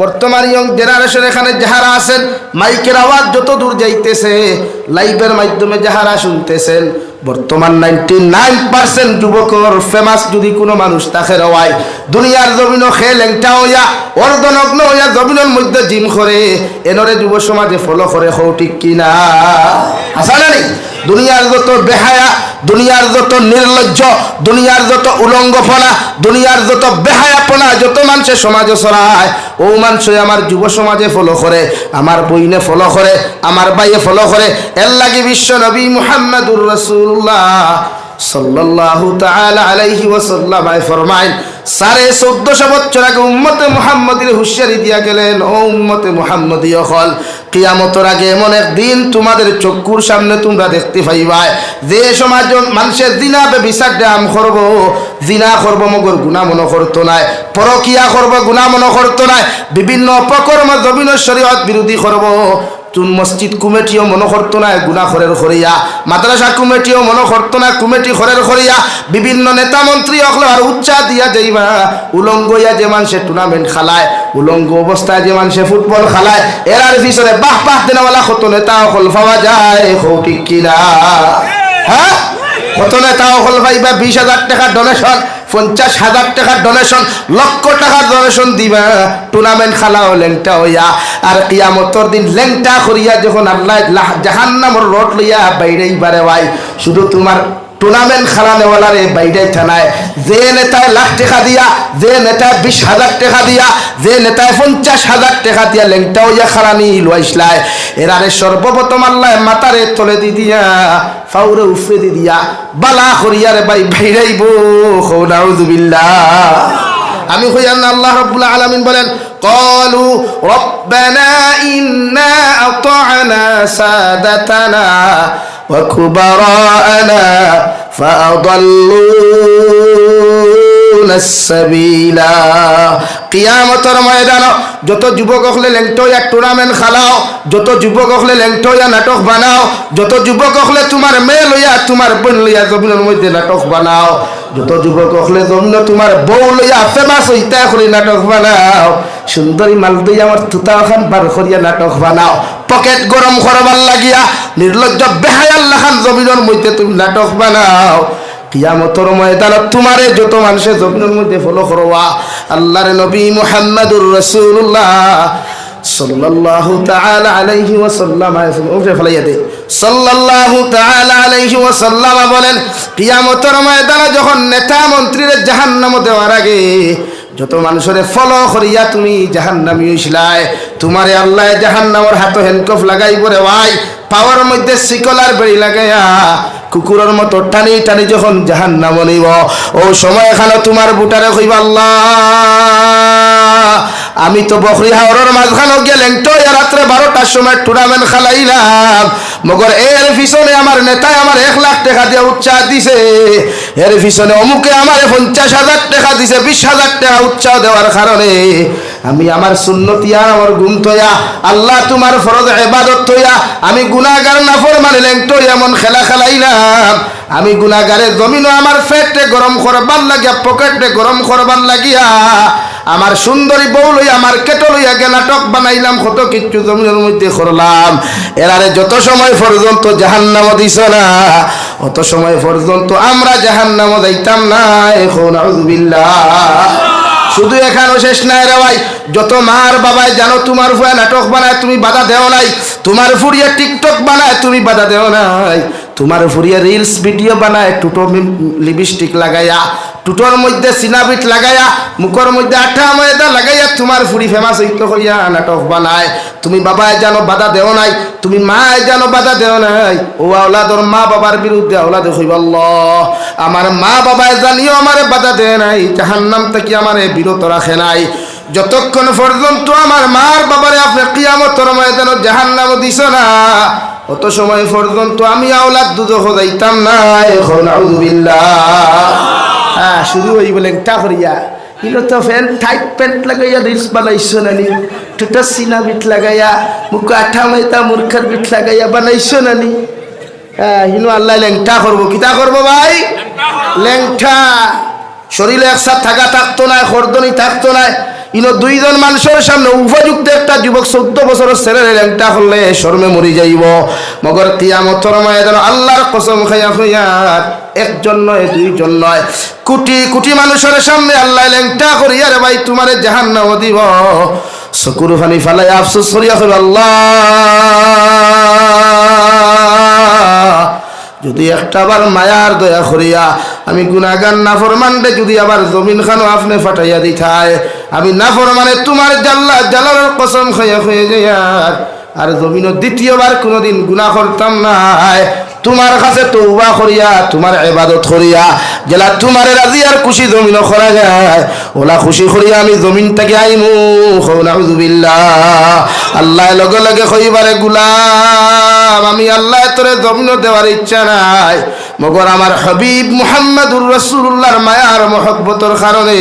বর্তমান young generation এখানে যাহারা আছেন, মাইকের আওয়াজ যত দূর যাইতেছে লাইভের মাধ্যমে যাহারা শুনতেছেন, বর্তমান নাইনটি নাইন পার্সেন্ট যুবকর ফেমাস যদি কোনো মানুষ তাকে রওয়ায়, দুনিয়ার জমিন খে লেংটা হইয়া, অর্ধনগ্ন হইয়া জমিনের মধ্যে জিম করে, এনরে যুব সমাজে ফলো করে, হও ঠিক কিনা? আসা না নেই? দুনিয়ার যত বেহায়া, দুনিয়ার যত নির্লজ্জ, দুনিয়ার যত উলঙ্গপনা দুনিয়ার যত বেহায়াপনা, যত মানুষের সমাজে সরায়, ও মানুষ আমার যুব সমাজে ফলো করে, আমার বইনে ফলো করে, আমার বাইয়ে ফলো করে, এর লাগে বিশ্ব নবী মুহাম্মদুর রসুল্লাহ এমন একদিন তোমাদের সামনে তোমরা দেখতে পাইবাই। যে সমাজ মানুষের দিনা বিচার দাম করব, জিনা করব মগর গুণা মনে করতো নাই, পরকিয়া করব গুণা মনে করতো নাই, বিভিন্ন অপকর্ম জমিন শরীয়ত বিরোধী করব। তুন মসজিদ কুমেটিও মনে করতো না গুনা খরের খরিয়া। মাদ্রাসা কুমেটিও মনে করতো না, কুমেটি খরের খরিয়া। বিভিন্ন নেতা মন্ত্রী অকলে আর উচ্চা দিয়া যাইবা উলঙ্গ ইয়া যে মানুষে টুর্নামেন্ট খালায়, উলঙ্গ অবস্থায় যে মানুষে ফুটবল খালায়। এরার পিছনে বাহ বাহ দেনাওয়ালা কত নেতা অকল পাওয়া যায় ঠিক কিনা হ্যাঁ? কত নেতা অকল পাইবা, বিশ হাজার টাকা ডোনেশন পঞ্চাশ হাজার টাকার ডোনেশন লক্ষ টাকার ডোনেশন দিবা। টুর্নামেন্ট খেলাও লেংটা হইয়া। আর কিয়ামতর দিন লেংটা করিয়া যখন আল্লাহ জাহান্নামর রোড লইয়া বাইরেই বারে ভাই, শুধু তোমার টুর্নামেন্ট খেলানেওয়ালারে বাইরে থানায় যে নেতায় লাখ টাকা দিয়া যে নেতায় বিশ হাজার টাকা দিয়া যে নেতায় পঞ্চাশ হাজার টাকা দিয়া লেংটা হইয়া খারানি লইসলায় এরারে সর্বপ্রথম আল্লাহ মাতারে তলে দি দিয়া ফাউরে উফরে দি দিয়া বালা করিয়ারে ভাই বাইরাইব নাউজুবিল্লাহ আমি হইয়ান আল্লাহ রব্বুল আলামিন বলেন قالوا ربنا إنا أطعنا سادتنا وكبراءنا فأضلونا السبيلا কিয়ামতর ময়দান যত যুবক হলে লেংটয়া টুর্নামেন্ট খেলাও যত যুবক হলে লেংটয়া নাটক বানাও যত যুবক হলে তোমার মেয়ে লইয়া তোমার বোন লইয়া জমিনের মধ্যে নাটক বানাও যত যুবক হলে জমিন তোমার বউ লইয়া ফেমাস হইতা করে নাটক বানাও। সুন্দরী মাল দই আমার তুতা খান বার করিয়া নাটক বানাও। পকেট গরম করবার লাগিয়া নির্লজ্জ বেহায়াল্লা খান জমিনের মধ্যে তুমি নাটক বানাও। কিয়ামতর ময়দানত তোমারে যত মানুষে জমিনের মধ্যে ফলো করবা, আল্লাহর নবী মুহাম্মাদুর রাসূলুল্লাহ সাল্লাল্লাহু তাআলা আলাইহি ওয়াসাল্লাম ফলাইয়া দে। সাল্লাল্লাহু তাআলা আলাইহি ওয়াসাল্লাম বলেন, কিয়ামতের ময়দানে যখন নেতা মন্ত্রীর জাহান্নাম দেওয়ার আগে যত মানুষের ফলো করিয়া তুমি জাহান্নামি হইছিলাই তোমারে আল্লাহ জাহান্নামর হাতে হ্যান্ডকফ লাগাই পরে ভাই, পাওয়ার মধ্যে শিকলার বেড়ি লাগাইয়া কুকুরের মতো টানি টানি যখন জাহান্নাম নিব, ও সময় এখানে তোমার বুটারে কইব, আল্লাহ, আমি তো বকরি হাওরের মাঝখানে গেলেন তো রাত্রে বারোটার সময় টুর্নামেন্ট খেলাইলাম। মগর এর পিছনে আমার নেতায় আমার এক লাখ টাকা দিয়ে উৎসাহ দিছে। এর পিছনে অমুকে আমার পঞ্চাশ হাজার টাকা দিছে, বিশ হাজার টাকা উৎসাহ দেওয়ার কারণে। আমি আমার সুন্নতিয়া আমার গুণ থইয়া, আল্লাহ তোমার ফরজ এবাদত থইয়া, আমি গুনাগার নাফর মানিলেন তো এমন খেলা খেলাইলাম। আমি গুনাগারে জমিনও আমার পেটে গরম করবার লাগিয়া, পকেটে গরম করবার লাগিয়া, আমার সুন্দরী বউ লইয়া, আমার কেটো লইয়া নাটক বানাইলাম, কত কিচ্ছু জমিনের মধ্যে করলাম। এরারে যত সময় পর্যন্ত জাহান্নাম দিছ না, অত সময় পর্যন্ত আমরা জাহান্নাম যাইতাম না, এখন আউযুবিল্লাহ শুধু এখানেও শেষ নাই রে ভাই। যত মার বাবাই জানো তোমার ফুয়া নাটক বানায়, তুমি বাধা দেও নাই। তোমার ফুরিয়া টিকটক বানায়, তুমি বাধা দেও নাই। তোমার ফুরিয়ে রিলস ভিডিও বানায় টুটো লিপস্টিক লাগাইয়া টুটোর মধ্যে সিনাবিট লাগাইয়া মুখের মধ্যে আঠা ময়দা লাগাইয়া তোমার ফুরি ফেমাস হইতে হইয়া নাটক বানায়। তুমি বাবায় জানো বাধা দেও নাই, তুমি মায় জানো বাধা দেও নাই। ও আওলাদর মা বাবার বিরুদ্ধে আওলাদে হইব আমার মা বাবায় জানিও আমারে বাধা দেয় নাই, জাহান্নাম থেকে আমারে বিরত রাখে নাই। যতক্ষণ পর্যন্ত আমার মার বাবারে আপনি কিয়ামতর ময়দান জাহান্নাম দিছ না, অত সময় পর্যন্ত আমি আওলাদ দুধ যাইতাম না, এখন আউযুবিল্লাহ। হ্যাঁ শুরু হই বলেন টা করিয়া। প্যান্ট লাগাইয়া লাগাইয়া, মুখ আঠা মাইতা লাগাইয়া হ্যাঁ আল্লাহ কিতা করব। ভাই? শরীরে একসাথ থাকা থাকতো না, খরদনি থাকতো না। ইনো দুইজন মানুষের সামনে উপযুক্ত একটা যুবক চোদ্দ বছরের ছেলের ল্যাংটা হলে শর্মে মরি যাইব। মগর কিয়ামতর ময়দান আল্লাহর কসম খাইয়া খাইয়া একজন নয়, দুইজন নয়। কোটি কোটি মানুষের সামনে আল্লাহ ল্যাংটা করিয়া রে ভাই তোমার জাহান্নাম দিব। চকুর ফানি ফালাই আফসোস করিয়া কইব আল্লাহ, যদি একটা বার মায়ার দয়া করিয়া আমি গুনাগান নাফরমানরে যদি আবার জমিন খানো আপনি ফাটাইয়া দিথায় আমি না নাফরমানে তোমার জাল্লা জালালের কসম খাইয়া হয়ে যাইয়ার আর জমিনও দ্বিতীয়বার কোনোদিন গুনাহ করতাম নাই। তোমার কাছে তৌবা করিয়া, তোমার ইবাদত করিয়া গেলা তোমার রাজি আর খুশি জমিনও করা যায়। ওলা খুশি করিয়া আমি জমিন থেকে আইমু, নাউজুবিল্লাহ। আল্লাহ লগে লগে কইবারে, গুলাম, আমি আল্লাহ তোরে জমিনও দেওয়ার ইচ্ছা নাই। মগর আমার হাবিব মুহাম্মাদুর রাসূলুল্লাহর মায়ার মহব্বতর কারণে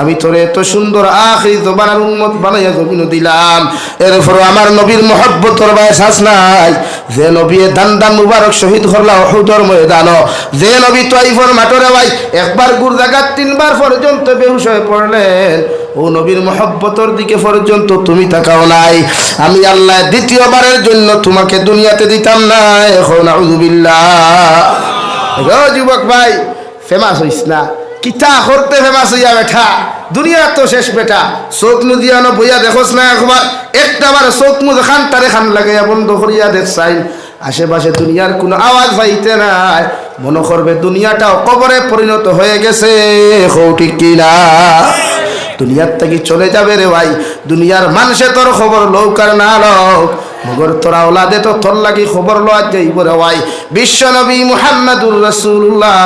আমি তোরে এত সুন্দর আখরি জবানার উন্মত বানাইয়া জমিন দিলাম। এরপর আমার নবীর মহব্বতর বয়স নাই। যে নবী দান দান মুবারক শহীদ করলা অহুদর ময়দান যে নবী তৈফর মাটরে ভাই একবার গুর জায়গা তিনবার পর্যন্ত বেহুশ হয়ে পড়লেন। ও নবীর মহব্বতর দিকে পর্যন্ত তুমি তাকাও নাই। আমি আল্লাহ দ্বিতীয়বারের জন্য তোমাকে দুনিয়াতে দিতাম না। এখন আউযুবিল্লাহ ও যুবক ভাই ফেমাস হইস না। কিতা করতে ফেমাস হইয়া বেঠা। দুনিয়া তো শেষ বেটা। চোখ মুদিয়ানো বইয়া দেখোস না একবার। একটা বার চোখ মুদ খান তারে খান লাগাইয়া বন্ধ করিয়া দেখছাই আশেপাশে দুনিয়ার কোনো আওয়াজ পাইতে নাই। মনে করবে দুনিয়াটাও কবরে পরিণত হয়ে গেছে হৌ ঠিক কিনা। দুনিয়ার থেকে চলে যাবে রে ভাই। দুনিয়ার মানুষে তোর খবর লৌকার না লোক। মগর তোরা ওলাদে তো তোর লাগি খবর লওয়া যাইব রে ভাই বিশ্ব নবী মুহাম্মাদুর রাসূলুল্লাহ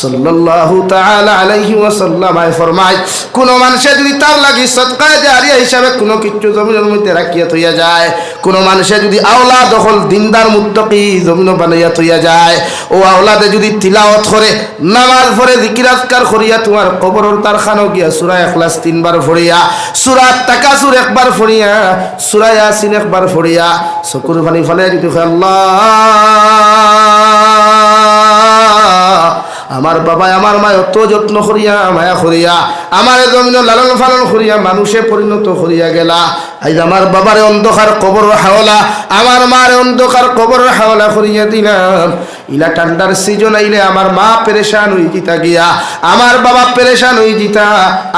সাল্লাল্লাহু তাআলা আলাইহি ওয়াসাল্লাম আয় ফরমায়, কোন মানুষে যদি তার লাগি সদকা জারিয়া হিসাবে কোনো কিছু জমিনের মধ্যে রাখিয়া থইয়া যায়, কোন মানুষে যদি আওলা দখল দিনদার মুত্তাকি জমিন বানাইয়া থইয়া যায়, ও আওলাদে যদি তিলাওয়াত করে, নামাজ পড়ে জিকির আজকার করিয়া তোমার কবরের তার খানো গিয়া সূরা ইখলাস তিনবার পড়িয়া, সূরা তাকাসুর একবার পড়িয়া, সূরা ইয়াসিন একবার পড়িয়া চকুর পানি ফালে আল্লাহ। আমার বাবা আমার মা অত যত্ন করিয়া, মায়া করিয়া, আমার জমিন লালন পালন করিয়া মানুষে পরিণত করিয়া গেলা। আজ আমার বাবার অন্ধকার কবর হাওলা, আমার মার অন্ধকার কবর হাওলা করিয়া দিলাম। ইলা ঠান্ডার সিজন আইলে আমার মা পেরেশান হই জিতা গিয়া, আমার বাবা পেরেশান হই জিতা।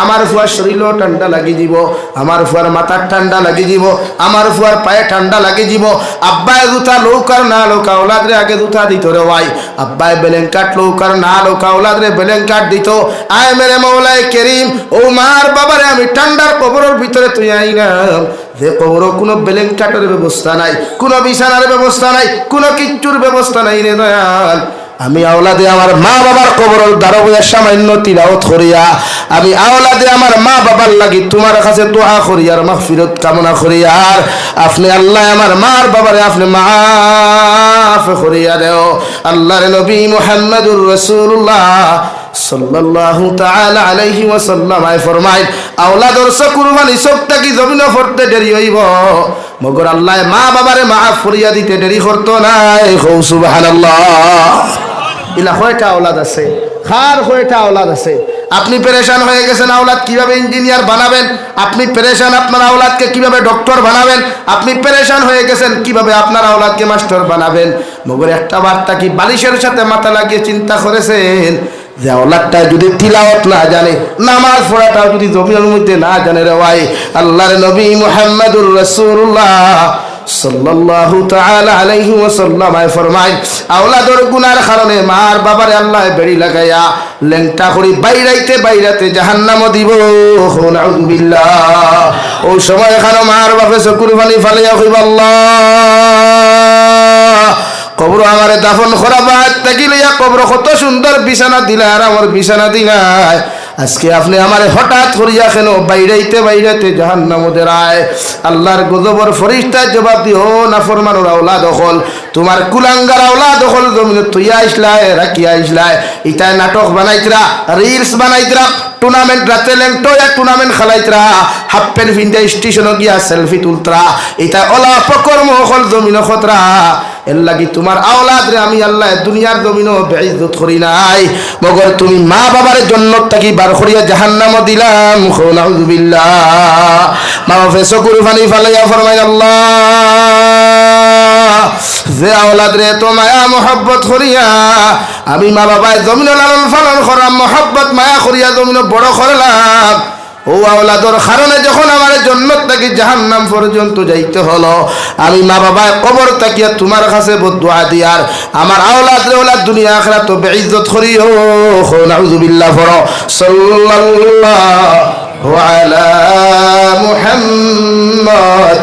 আমার ফুয়ার শরীরও ঠান্ডা লাগি যাব আমার ফুয়ার মাথার ঠান্ডা লাগি যাব আমার ফুয়ার পায়ে ঠান্ডা লাগি যাব আব্বায় জুতা লৌকার না লৌকা ওলাদরে আগে জুতা দিত রে ভাই আব্বায় বেলেঙ্কাট লৌকার না লৌকা ওলাদরে বেলেঙ্কাট দিত আয় মেরে মৌলায় কেরিম, ও মার বাবারে আমি ঠান্ডার কবরের ভিতরে তুই আইলাম। যে কবর কোনো বেলেঙ্কাটের ব্যবস্থা নাই, কোনো বিছানার ব্যবস্থা নাই, কোনো কিচ্ছুর ব্যবস্থা নাই রে দয়াল। আমি আওলাদে আমার মা বাবার কবর দারবয়া সামান্য তিলাওত করিয়া, আমি আওলাদে আমার মা বাবার লাগি তোমার কাছে দোয়া করি আর মাগফিরত কামনা করি আর আপনি আল্লাহ আমার মার বাবারে আপনি মাফ করিয়া দেও। আল্লাহ আল্লাহর নবী মুহাম্মদুর রাসূলুল্লাহ হইব। আল্লাহ মা বাবারে দিতে করতো আপনি পেরেশান হয়ে গেছেন আওলাদ কীভাবে ইঞ্জিনিয়ার বানাবেন? আপনি পেরেশান আপনার আওলাদকে কীভাবে ডক্টর বানাবেন? আপনি পেরেশান হয়ে গেছেন কীভাবে আপনার আওলাদকে মাস্টার বানাবেন? মগর একটা বার্তা কি বালিশের সাথে মাথা লাগিয়ে চিন্তা করেছেন? যে আওলাদটা যদি তিলাওয়াত না জানে, নামাজ পড়াটাও যদি জমিনের মধ্যে না জানে রে ভাই, আল্লাহর নবী মুহাম্মদুর রাসূলুল্লাহ সাল্লাল্লাহু তাআলা আলাইহি ওয়াসাল্লাম আয় ফরমায়, আওলাদর গুনার কারণে মার বাবারে আল্লাহ বেড়ি লাগাইয়া লেংটা করি বাইরাইতে বাইরাতে জাহান্নাম দিব। নাউযুবিল্লাহ ও সময় এখানে মার বাপে চকুর পানি ফালিয়া কইব আল্লাহ। কবর আমার দাফন করা বাদ থাকিলে কবর কত সুন্দর বিছানা দিলা আর আমার বিছানা দিলাই। আজকে আপনি আমার হঠাৎ করিয়া কেন বাইরাইতে বাইরাইতে জাহান নামদের আয়। আল্লাহর গজবর ফরিস্তা জবাব দি দিও না ফরমানোর আওলা দখল তোমার কুলাঙ্গার আওলা দখল জমিনে তুই আইসলায় রাখি আইসলায় ইটায় নাটক বানাইতরা, রিলস বানাইতরা, টুর্নামেন্ট রাতে লেংটো এক টুর্নামেন্ট খেলাইতরা। হাফ প্যান্ট ফিন্দা স্টেশনে গিয়া সেলফি তুলতরা। এটা ওলা প্রকর্ম হল জমিন খতরা। এর লাগি তোমার আওলাদ রে আমি আল্লাহ দুনিয়ার জমিনও বেইজ্জত করি নাই। মগর তুমি মা বাবার জন্য থাকি বার করিয়া জাহান্নামও দিলাম। নাউজুবিল্লাহ। মা বাপে চকুর ফানি ফালাইয়া ফরমাই আল্লাহ, যে আওলাদ রে তো মায়া, মোহব্বত করিয়া আমি মা বাবায় জমিন লালন ফালন করাম মোহব্বত মায়া করিয়া জমিন বড় করলাম। ও আওলাদর কারণে যখন আমার জন্নত থাকি জাহান্নাম পর্যন্ত যাইতে হলো, আমি মা বাবা কবর তাকিয়া তোমার কাছে বদুয়া দিয়ার আমার আওলাদ ওলাদ দুনিয়া আখরা তো বেইজ্জত করিও নাউজুবিল্লাহ ফর সাল্লাল্লাহু আলা মুহাম্মদ।